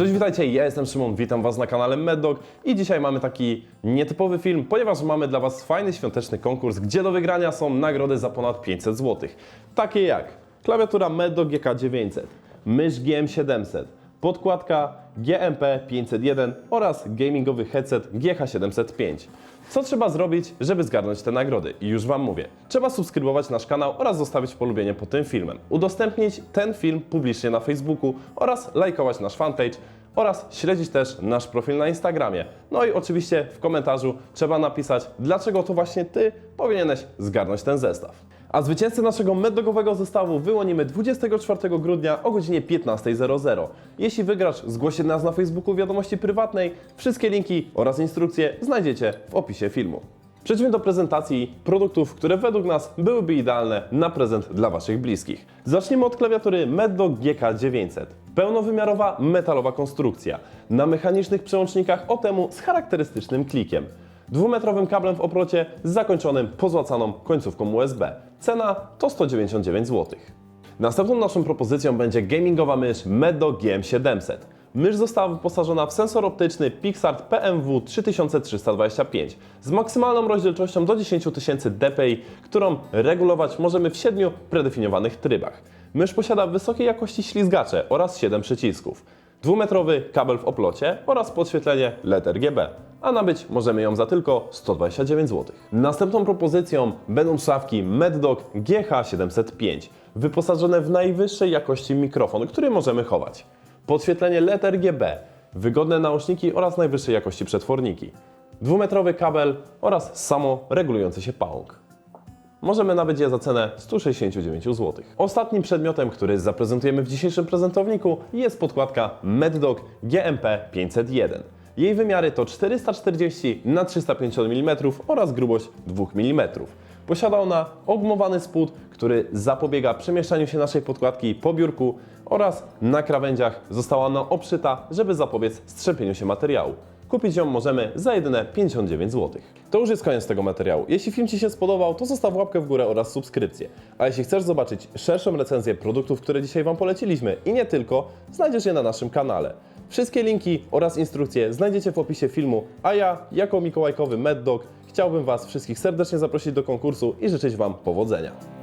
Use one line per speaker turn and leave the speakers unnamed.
Cześć, witajcie, ja jestem Szymon, witam Was na kanale MedDog i dzisiaj mamy taki nietypowy film, ponieważ mamy dla Was fajny świąteczny konkurs, gdzie do wygrania są nagrody za ponad 500 zł. Takie jak klawiatura MedDog GK900, mysz GM700, podkładka GMP 501 oraz gamingowy headset GH705. Co trzeba zrobić, żeby zgarnąć te nagrody? I już Wam mówię. Trzeba subskrybować nasz kanał oraz zostawić polubienie pod tym filmem. Udostępnić ten film publicznie na Facebooku oraz lajkować nasz fanpage oraz śledzić też nasz profil na Instagramie. No i oczywiście w komentarzu trzeba napisać, dlaczego to właśnie Ty powinieneś zgarnąć ten zestaw. A zwycięzcę naszego meddogowego zestawu wyłonimy 24 grudnia o godzinie 15.00. Jeśli wygrasz, zgłoś nas na Facebooku wiadomości prywatnej. Wszystkie linki oraz instrukcje znajdziecie w opisie filmu. Przejdźmy do prezentacji produktów, które według nas byłyby idealne na prezent dla Waszych bliskich. Zacznijmy od klawiatury MedDog GK900. Pełnowymiarowa metalowa konstrukcja na mechanicznych przełącznikach OTEMu z charakterystycznym klikiem dwumetrowym kablem w obrocie z zakończonym pozłacaną końcówką USB. Cena to 199 zł. Następną naszą propozycją będzie gamingowa mysz Medo GM700. Mysz została wyposażona w sensor optyczny Pixart PMW 3325 z maksymalną rozdzielczością do 10 000 dpi, którą regulować możemy w 7 predefiniowanych trybach. Mysz posiada wysokiej jakości ślizgacze oraz 7 przycisków dwumetrowy kabel w oplocie oraz podświetlenie LED RGB, a nabyć możemy ją za tylko 129 zł. Następną propozycją będą szafki MedDog GH705, wyposażone w najwyższej jakości mikrofon, który możemy chować. Podświetlenie LED RGB, wygodne nałożniki oraz najwyższej jakości przetworniki. Dwumetrowy kabel oraz samo regulujący się pałąk. Możemy nabyć je za cenę 169 zł. Ostatnim przedmiotem, który zaprezentujemy w dzisiejszym prezentowniku jest podkładka MedDog GMP 501. Jej wymiary to 440 na 350 mm oraz grubość 2 mm. Posiada ona ogumowany spód, który zapobiega przemieszczaniu się naszej podkładki po biurku oraz na krawędziach została ona obszyta, żeby zapobiec strzępieniu się materiału. Kupić ją możemy za jedyne 59 zł. To już jest koniec tego materiału. Jeśli film Ci się spodobał, to zostaw łapkę w górę oraz subskrypcję. A jeśli chcesz zobaczyć szerszą recenzję produktów, które dzisiaj Wam poleciliśmy i nie tylko, znajdziesz je na naszym kanale. Wszystkie linki oraz instrukcje znajdziecie w opisie filmu, a ja, jako mikołajkowy MedDog, chciałbym Was wszystkich serdecznie zaprosić do konkursu i życzyć Wam powodzenia.